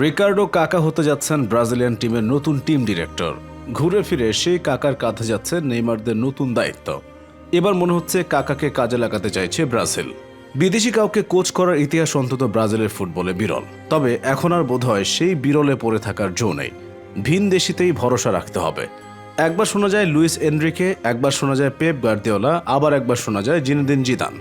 Ricardo কাকা হতে যাচ্ছেন ব্রাজিলিয়ান টিমের নতুন টিম ডিরেক্টর। ঘুরে ফিরে সেই কাকার কাঁধে যাচ্ছে নেইমারদের নতুন দায়িত্ব। এবার মনে হচ্ছে কাকাকে কাজে লাগাতে চাইছে ব্রাজিল। বিদেশি কাউকে কোচ করার ইতিহাস অন্তত ব্রাজিলের ফুটবলে বিরল। তবে এখন আর বোধহয় সেই বিরলে পড়ে থাকার জো নেই। ভিন দেশিতেই ভরসা রাখতে হবে। একবার শোনা যায় লুইস এনরিকে, একবার শোনা যায় পেপ গার্দিওলা, আবার একবার শোনা যায় জিনেদিন জিদান।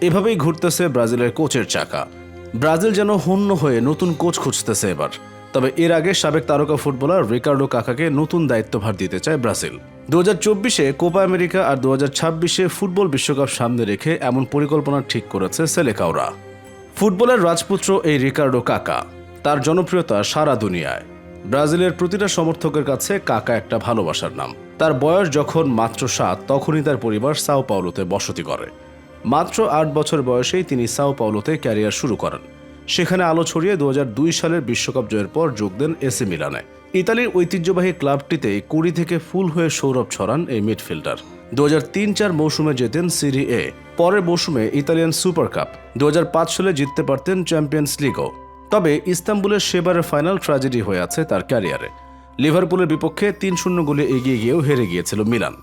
এভাবেই ঘুরতেছে ব্রাজিলের কোচের চাকা। ব্রাজিল যেন হন্য হয়ে নতুন কোচ খুঁজতেছে এবার। তবে এর আগে সাবেক তারকা ফুটবলার রিকার্ডো কাকাকে নতুন দায়িত্বভার দিতে চায় ব্রাজিল। দু হাজার চব্বিশে কোপা আমেরিকা আর দু হাজার ছাব্বিশে ফুটবল বিশ্বকাপ সামনে রেখে এমন পরিকল্পনা ঠিক করেছে সেলেকাওরা ফুটবলের রাজপুত্র এই রিকার্ডো কাকা। তার জনপ্রিয়তা সারা দুনিয়ায়। ব্রাজিলের প্রতিটা সমর্থকের কাছে কাকা একটা ভালোবাসার নাম। তার বয়স যখন মাত্র সাত, তখনই তার পরিবার সাও পাওলোতে বসতি করে। মাত্র আট বছর বয়সেই তিনি সাও পাওলোতে ক্যারিয়ার শুরু করেন। সেখানে আলো ছড়িয়ে দুহাজার দুই সালের বিশ্বকাপ জয়ের পর যোগ দেন এসি মিলানে। ইতালির ঐতিহ্যবাহী ক্লাবটিতে কুড়ি থেকে ফুল হয়ে সৌরভ ছড়ান এই মিডফিল্ডার। দু হাজার তিন চার মৌসুমে জেতেন সিরি এ। পরের মৌসুমে ইতালিয়ান সুপার কাপ। দু হাজার পাঁচ সালে জিততে পারতেন চ্যাম্পিয়ন্স লিগও। তবে ইস্তাম্বুলের সেবারের ফাইনাল ট্র্যাজেডি হয়ে আছে তার ক্যারিয়ারে। লিভারপুলের বিপক্ষে তিন শূন্য গোলে এগিয়ে গিয়েও হেরে গিয়েছিল মিলান।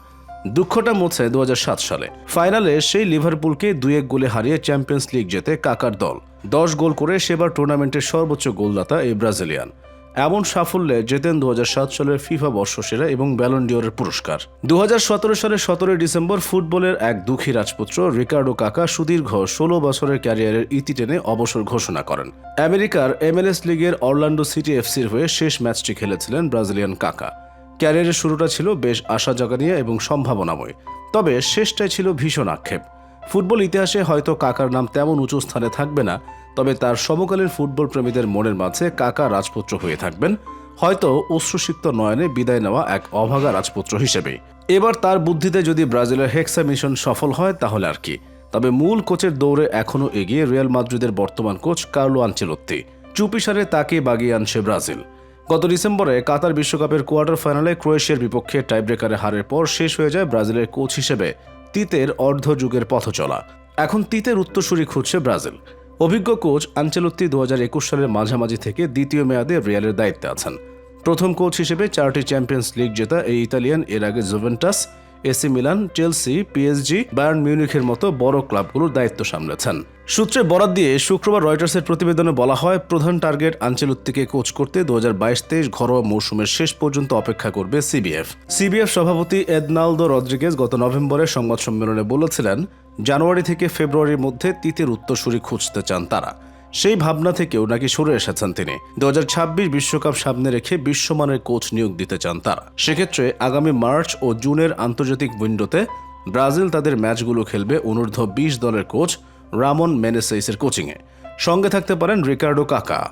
দুঃখটা মোছে দু হাজার সাত সালে। ফাইনালে সেই লিভারপুলকে দুই এক গোলে হারিয়ে চ্যাম্পিয়ন্স লিগ জেতে কাকার দল। দশ গোল করে সেবার টুর্নামেন্টের সর্বোচ্চ গোলদাতা এই ব্রাজিলিয়ান। এমন সাফল্যে জেতেন দু হাজার সাত সালের ফিফা বর্ষসেরা এবং ব্যালন্ডিওরের পুরস্কার। দু হাজার সতেরো সালের সতেরোই ডিসেম্বর ফুটবলের এক দুঃখী রাজপুত্র রিকার্ডো কাকা সুদীর্ঘ ষোলো বছরের ক্যারিয়ারের ইতি টেনে অবসর ঘোষণা করেন। আমেরিকার এমএলএস লিগের অরল্যান্ডো সিটি এফসির হয়ে শেষ ম্যাচটি খেলেছিলেন ব্রাজিলিয়ান কাকা। ক্যারিয়ারের শুরুটা ছিল বেশ আশা জাগানিয়া এবং সম্ভাবনাময়। তবে শেষটাই ছিল ভীষণ আক্ষেপ। ফুটবল ইতিহাসে হয়তো কাকার নাম তেমন উঁচু স্থানে থাকবে না, তবে তার সমকালীন ফুটবল প্রেমীদের মনের মাঝে কাকা রাজপুত্র হয়ে থাকবেন, হয়তো অশ্রুসিক্ত নয়নে বিদায় নেওয়া এক অভাগা রাজপুত্র হিসেবে। এবার তার বুদ্ধিতে যদি ব্রাজিলের হেক্সা মিশন সফল হয়, তাহলে আর কি। তবে মূল কোচের দৌড়ে এখনও এগিয়ে রিয়াল মাদ্রিদের বর্তমান কোচ কার্লো আনচেলত্তি। চুপিসারে তাকে বাগিয়ে আনছে ব্রাজিল। গত ডিসেম্বরে কাতার বিশ্বকাপের কোয়ার্টার ফাইনালে ক্রোয়েশিয়ার বিপক্ষে টাইব্রেকারে হারের পর শেষ হয়ে যায় ব্রাজিলের কোচ হিসেবে তিতের অর্ধ যুগের পথ চলা। এখন তিতের উত্তরসূরি খুঁজছে ব্রাজিল। অভিজ্ঞ কোচ আঞ্চেলত্তি দু সালের মাঝামাঝি থেকে দ্বিতীয় মেয়াদে রিয়ালের দায়িত্বে আছেন। প্রথম কোচ হিসেবে চারটি চ্যাম্পিয়ন্স লিগ জেতা এই ইতালিয়ান, এর আগে Juventus, AC Milan, Chelsea, PSG, Bayern মিউনিখের মতো বড় ক্লাবগুলোর দায়িত্ব সামলেছেন। সূত্রে বরাত দিয়ে শুক্রবার রয়টার্সের প্রতিবেদনে বলা হয়, প্রধান টার্গেট আঞ্চেলত্তিকে কোচ করতে দু হাজার বাইশ তেইশ ঘরোয়া মৌসুমের শেষ পর্যন্ত অপেক্ষা করবে সিবিএফ। সিবিএফ সভাপতি এদনালদো রদ্রিগেজ গত নভেম্বরে সংবাদ সম্মেলনে বলেছিলেন, জানুয়ারি থেকে ফেব্রুয়ারির মধ্যে তিতের উত্তরসূরি খুঁজতে চান তারা। সেই ভাবনা থেকেও নাকি সরে এসেছেন তিনি। দু বিশ্বকাপ সামনে রেখে বিশ্বমানের কোচ নিয়োগ দিতে চান তারা। সেক্ষেত্রে আগামী মার্চ ও জুনের আন্তর্জাতিক উইন্ডোতে ব্রাজিল তাদের ম্যাচগুলো খেলবে অনূর্ধ্ব বিশ দলের কোচ রামন মেনেসেইসের কোচিংয়ে। সঙ্গে থাকতে পারেন রিকার্ডো কাকা।